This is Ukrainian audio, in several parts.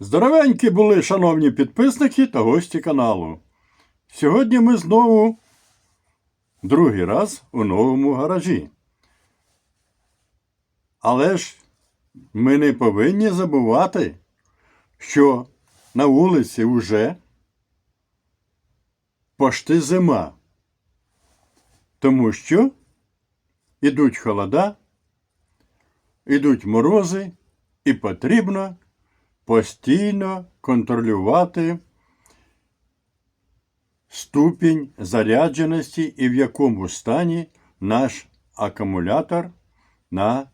Здоровенькі були, шановні підписники та гості каналу. Сьогодні ми знову другий раз у новому гаражі. Але ж ми не повинні забувати, що на вулиці вже пошти зима. Тому що ідуть холода, ідуть морози, і потрібно постійно контролювати ступінь зарядженості і в якому стані наш акумулятор на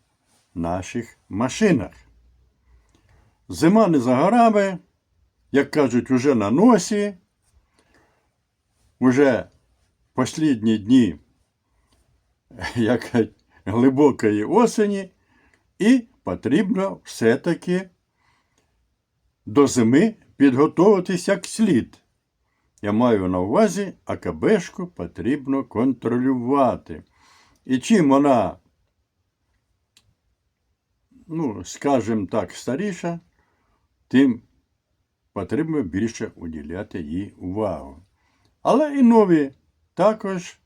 наших машинах. Зима не за горами, як кажуть, уже на носі, уже послідні дні як глибокої осені, і потрібно все-таки до зими підготуватись як слід. Я маю на увазі, АКБшку потрібно контролювати. І чим вона, ну, скажімо так, старіша, тим потрібно більше уділяти їй увагу. Але і нові також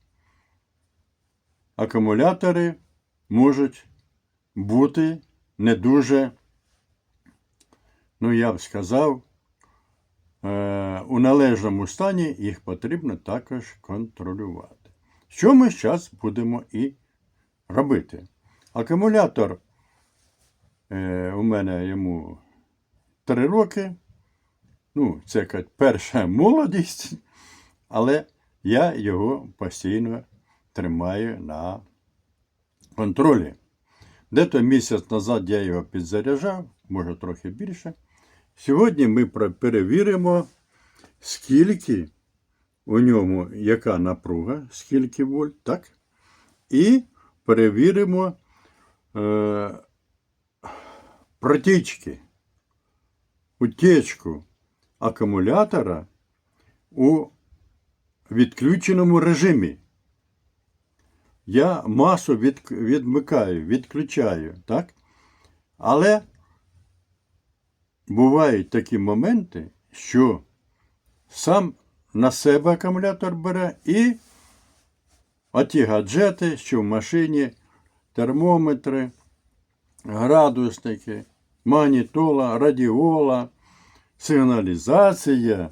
акумулятори можуть бути не дуже, ну я б сказав, е, у належному стані їх потрібно також контролювати. Що ми зараз будемо і робити? Акумулятор е, у мене йому 3 роки. Ну, це як перша молодість, але я його постійно тримаю на контролі. Дето місяць назад я його підзаряджав, може трохи більше. Сьогодні ми перевіримо, скільки у ньому яка напруга, скільки вольт, так? І перевіримо е, протічки, утечку акумулятора у відключеному режимі. Я масу від, відмикаю, відключаю, так? Але бувають такі моменти, що сам на себе акумулятор бере і оті гаджети, що в машині, термометри, градусники, магнітола, радіола, сигналізація,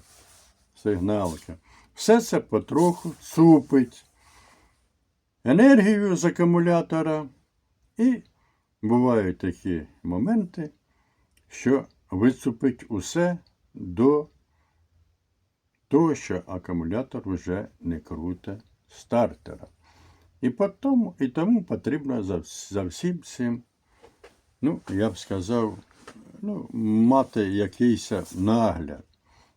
сигналка. Все це потроху цупить енергію з акумулятора. І бувають такі моменти, що вицупить усе до того, що акумулятор вже не круте стартера. І, потім, і тому потрібно за, за всім цим, ну, я б сказав, ну, мати якийсь нагляд.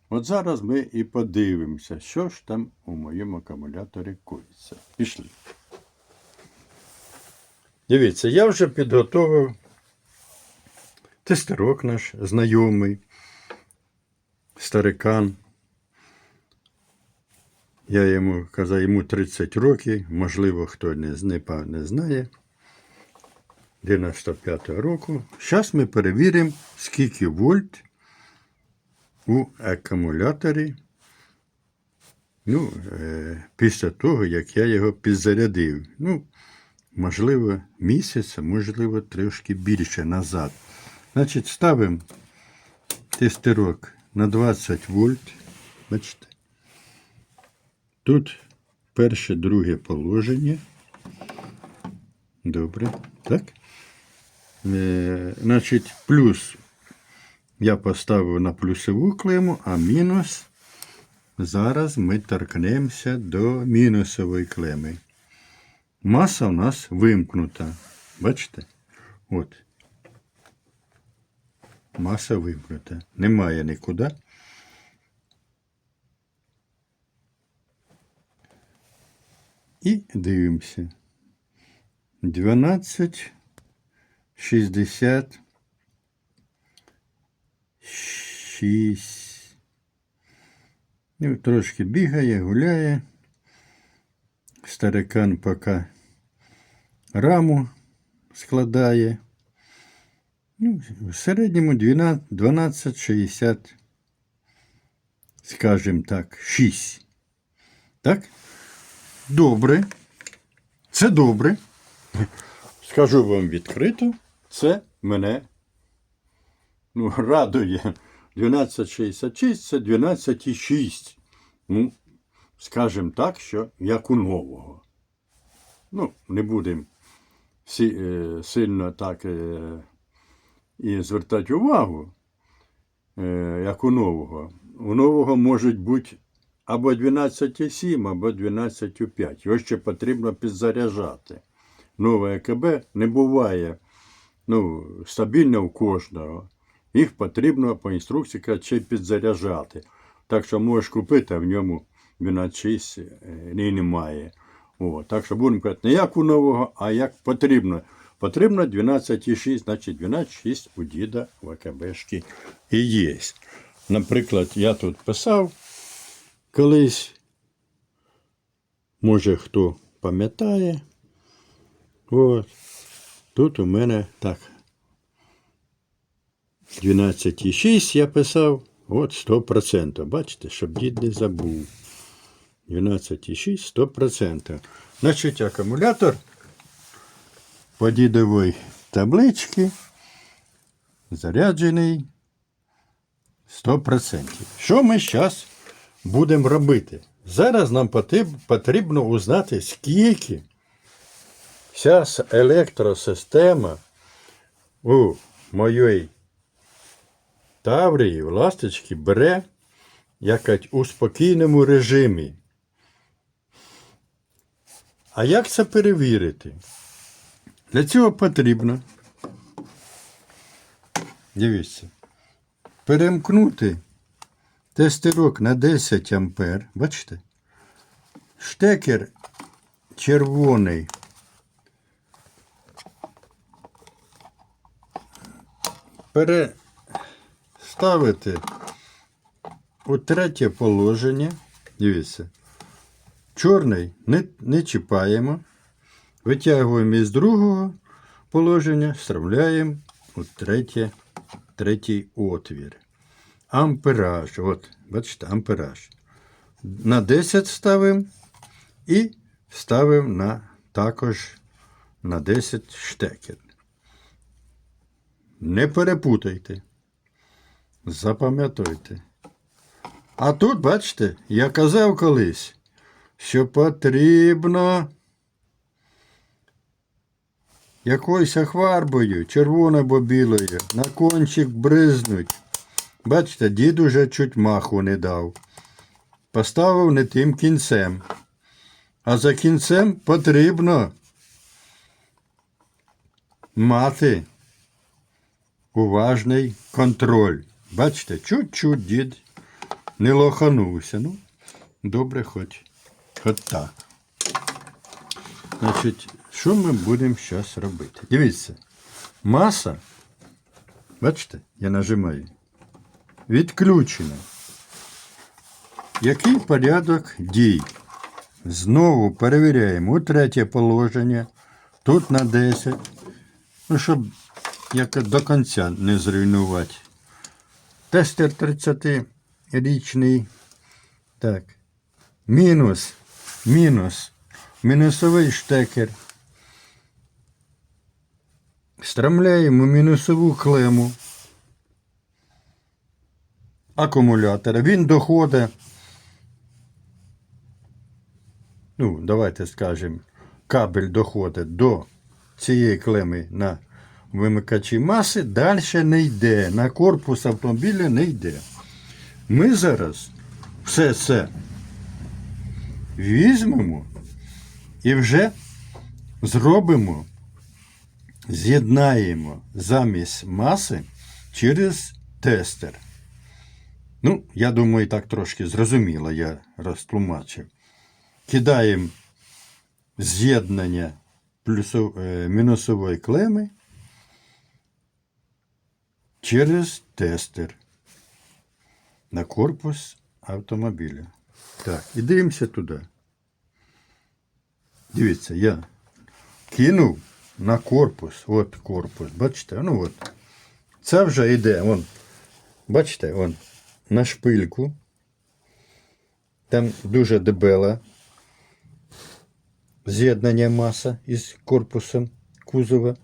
От зараз ми і подивимося, що ж там у моєму акумуляторі коїться. Пішли. Дивіться, я вже підготовив тестерок наш знайомий, старикан. Я йому казав, йому 30 років, можливо, хто не, не, не знає. 95 року. Зараз ми перевіримо, скільки вольт у акумуляторі. Ну, е, після того, як я його підзарядив. Ну, можливо, місяць, можливо, трошки більше назад. Значить, ставимо тестерок на 20 вольт. Бачите? Тут перше, друге положення. Добре. Так? Е, значить, плюс я поставив на плюсову клему, а мінус зараз ми торкнемося до мінусової клеми. Маса у нас вимкнута. Бачите? От. Маса вимкнута. Немає нікуди. І дивимося. 12, 60, 6. Ну, трошки бігає, гуляє. Старикан поки раму складає. Ну, в середньому 12, 12,60, скажімо так, 6. Так? Добре. Це добре. Скажу вам відкрито, це мене ну, радує. 12,66 це 12,6. Ну, скажімо так, що як у нового. Ну, не будемо е, сильно так е, і звертати увагу, е, як у нового. У нового можуть бути або 12,7, або 12,5. Його ще потрібно підзаряджати. Нове ЕКБ не буває ну, стабільно у кожного. Їх потрібно по інструкції ще підзаряджати. Так що можеш купити, а в ньому 12,6 е, немає. О, так що будемо казати, не як у нового, а як потрібно. Потрібно 12,6, значить 12,6 у діда в АКБшки і є. Наприклад, я тут писав колись, може хто пам'ятає. От. Тут у мене так. 12,6 я писав, от 100%. Бачите, щоб дід не забув. 12,6 100%. Значить, акумулятор по дідовій табличці заряджений 100%. Що ми зараз будемо робити? Зараз нам потрібно узнати, скільки вся електросистема у моєї Таврії, ласточки бере якось у спокійному режимі. А як це перевірити? Для цього потрібно. Дивіться. Перемкнути тестерок на 10 ампер. Бачите? Штекер червоний. Переставити у третє положення. Дивіться. Чорний не, не чіпаємо. Витягуємо із другого положення, вставляємо у третє, третій отвір. Ампераж. От, бачите, ампераж. На 10 ставимо і ставимо на, також на 10 штекер. Не перепутайте. Запам'ятайте. А тут, бачите, я казав колись, що потрібно якоюсь хварбою, червоною або білою, на кончик бризнуть. Бачите, дід уже чуть маху не дав. Поставив не тим кінцем. А за кінцем потрібно мати уважний контроль. Бачите, чуть-чуть дід не лоханувся. Ну, добре, хоч, хоч так. Значить, що ми будемо зараз робити? Дивіться, маса, бачите, я нажимаю, відключена. Який порядок дій? Знову перевіряємо у третє положення, тут на 10. Ну, щоб як до кінця не зруйнувати. Тестер 30-річний. Так. Мінус. Мінус. Мінусовий штекер. Стромляємо мінусову клему акумулятора. Він доходить. Ну, давайте скажемо, кабель доходить до цієї клеми на вимикачі маси, далі не йде. На корпус автомобіля не йде. Ми зараз все це візьмемо і вже зробимо, з'єднаємо замість маси через тестер. Ну, я думаю, так трошки зрозуміло, я розтлумачив. Кидаємо з'єднання е, мінусової клеми через тестер на корпус автомобіля. Так, і дивимося туди. Дивіться, я кинув на корпус. От корпус. Бачите? Ну от. Це вже йде, вон, бачите, вон, на шпильку. Там дуже дебела з'єднання маса із корпусом кузова.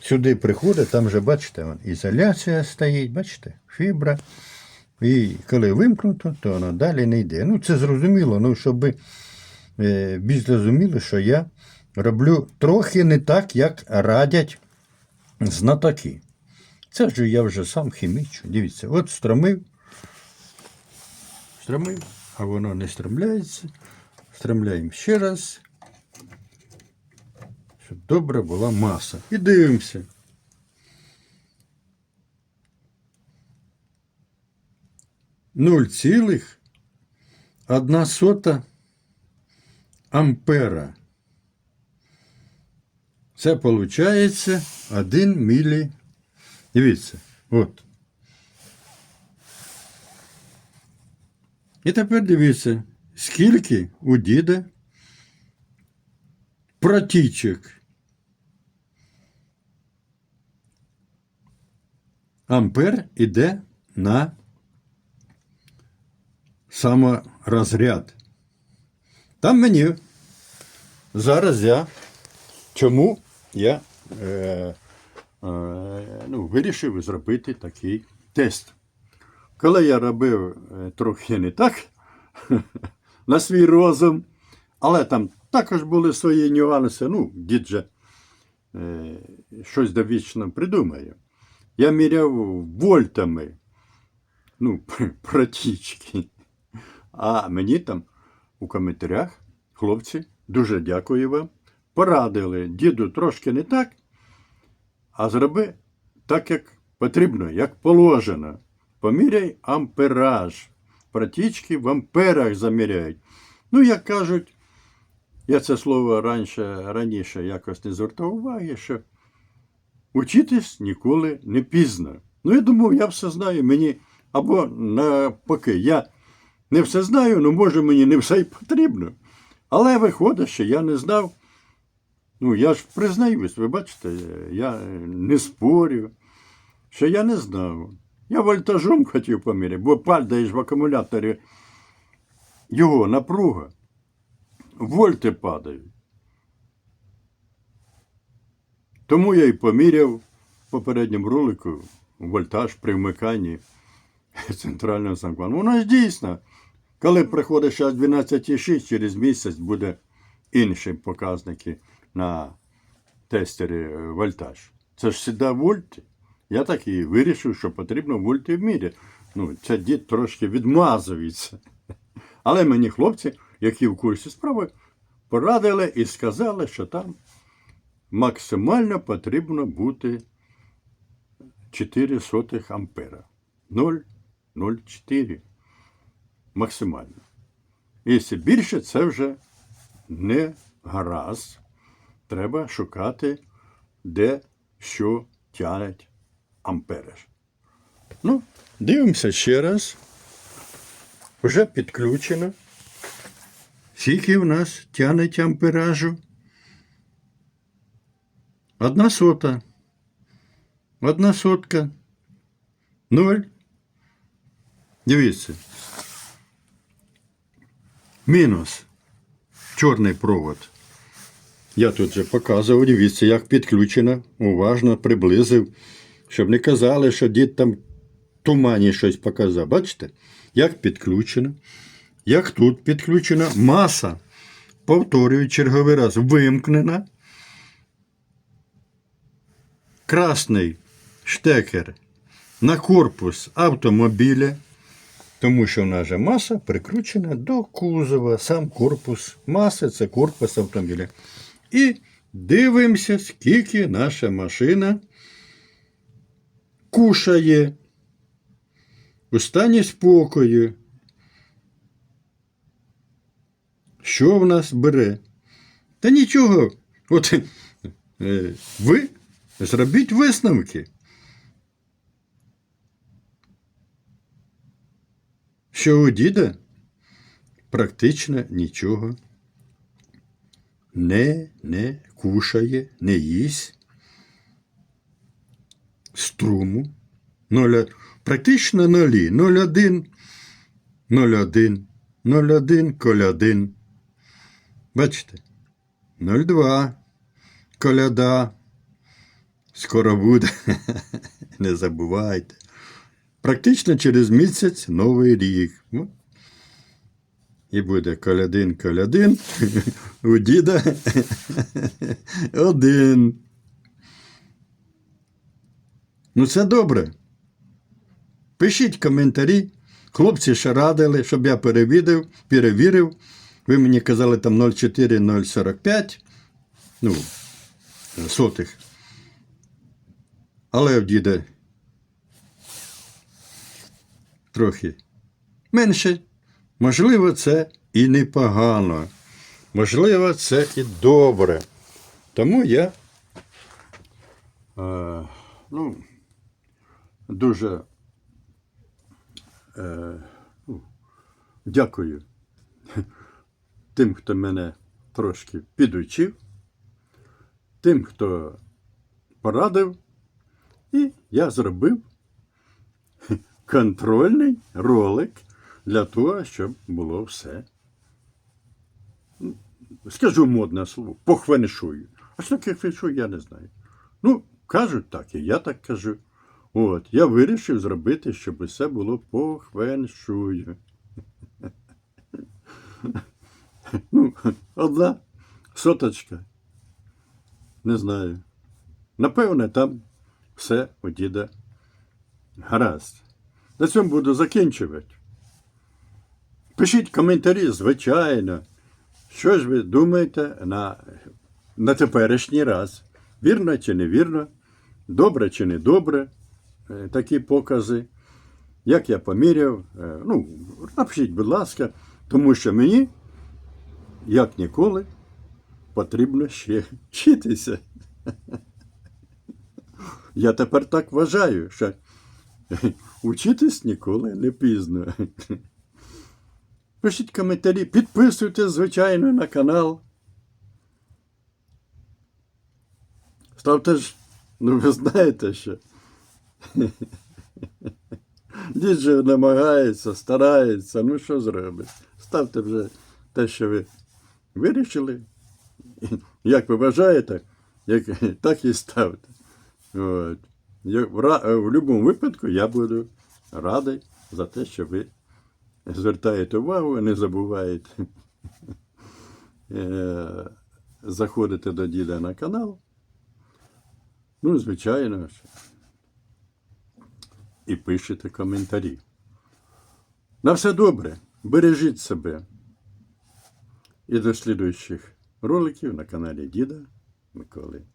Сюди приходить, там же, бачите, вон, ізоляція стоїть, бачите, фібра. І коли вимкнуто, то воно далі не йде. Ну, це зрозуміло, ну, щоб е, більш зрозуміли, що я роблю трохи не так, як радять знатоки. Це ж я вже сам хімічу. Дивіться, от стромив, стромив, а воно не стромляється. Стромляємо ще раз. Щоб добра була маса. І дивимося. Нуль цілих одна сота ампера. Це виходить 1 мілі. Дивіться, от. І тепер дивіться, скільки у діда протічок. Ампер іде на саморозряд. Там мені зараз я чому я е, е, ну, вирішив зробити такий тест. Коли я робив е, трохи не так на свій розум, але там також були свої нюанси. Ну, дід же е, щось довічно придумає. Я міряв вольтами, ну, протічки. А мені там у коментарях, хлопці, дуже дякую вам. Порадили діду трошки не так, а зроби так, як потрібно, як положено. Поміряй ампераж. Протічки в амперах заміряють. Ну, як кажуть, я це слово раніше, раніше якось не звертав уваги, що учитись ніколи не пізно. Ну, я думав, я все знаю, мені або навпаки, я не все знаю, ну може мені не все й потрібно. Але виходить, що я не знав. Ну, я ж признаюсь, ви бачите, я не спорю, що я не знав. Я вольтажом хотів поміряти, бо падаєш в акумуляторі його напруга. Вольти падають. Тому я і поміряв в попередньому ролику вольтаж при вмиканні центрального замка. Ну, Воно ж дійсно, коли приходить зараз 12,6, через місяць буде інші показники на тестері е, вольтаж. Це ж завжди вольти. Я так і вирішив, що потрібно вольти в мірі. Ну, це дід трошки відмазується. Але мені хлопці, які в курсі справи, порадили і сказали, що там максимально потрібно бути 4 сотих ампера. 0,04 максимально. Якщо більше, це вже не гаразд. Треба шукати, де що тянуть ампераж. Ну, дивимося ще раз. Вже підключено. Скільки у нас тянуть амперажу? Одна сота. Одна сотка. Ноль. Дивіться. Мінус. Чорний провод. Я тут же показував, дивіться, як підключено. Уважно приблизив, щоб не казали, що дід там тумані щось показав. Бачите, як підключено. Як тут підключена маса. Повторюю черговий раз, вимкнена. Красний штекер на корпус автомобіля, тому що в нас же маса прикручена до кузова, сам корпус маси це корпус автомобіля. І дивимося, скільки наша машина кушає у стані спокою. Що в нас бере? Та нічого. От е, ви зробіть висновки. Що у діда практично нічого не, не кушає, не їсть. Струму 0, практично нулі. 0,1, 0,1, 0,1, колядин. Бачите? 0,2, коляда. Скоро буде. Не забувайте. Практично через місяць новий рік. І буде колядин, колядин. У діда один. Ну, це добре. Пишіть коментарі. Хлопці ще радили, щоб я перевірив, перевірив. Ви мені казали там 0,4, 0,45. Ну, сотих. Але в діда трохи менше. Можливо, це і непогано. Можливо, це і добре. Тому я е, ну, дуже е, ну, дякую тим, хто мене трошки підучив, тим, хто порадив, і я зробив контрольний ролик для того, щоб було все. Скажу модне слово, по хвеншую. А що таке феншуй, я не знаю. Ну, кажуть так, і я так кажу. От, я вирішив зробити, щоб усе було по хвеншую. Ну, одна соточка. Не знаю. Напевне, там все у діда гаразд. На цьому буду закінчувати. Пишіть коментарі, звичайно. Що ж ви думаєте на, на теперішній раз? Вірно чи невірно? Добре чи не добре? Е, Такі покази. Як я поміряв, Е, ну, напишіть, будь ласка, тому що мені, як ніколи, потрібно ще вчитися. Я тепер так вважаю, що учитись ніколи не пізно. Пишіть коментарі, підписуйтесь, звичайно, на канал. Ставте ж, ну ви знаєте, що. Дід же намагається, старається, ну що зробить? Ставте вже те, що ви вирішили. Як ви вважаєте, як, так і ставте. От. Я, в, в будь-якому випадку я буду радий за те, що ви звертаєте увагу, не забуваєте заходити до діда на канал. Ну, звичайно ж. І пишете коментарі. На все добре. Бережіть себе. І до слідуючих роликів на каналі Діда Миколи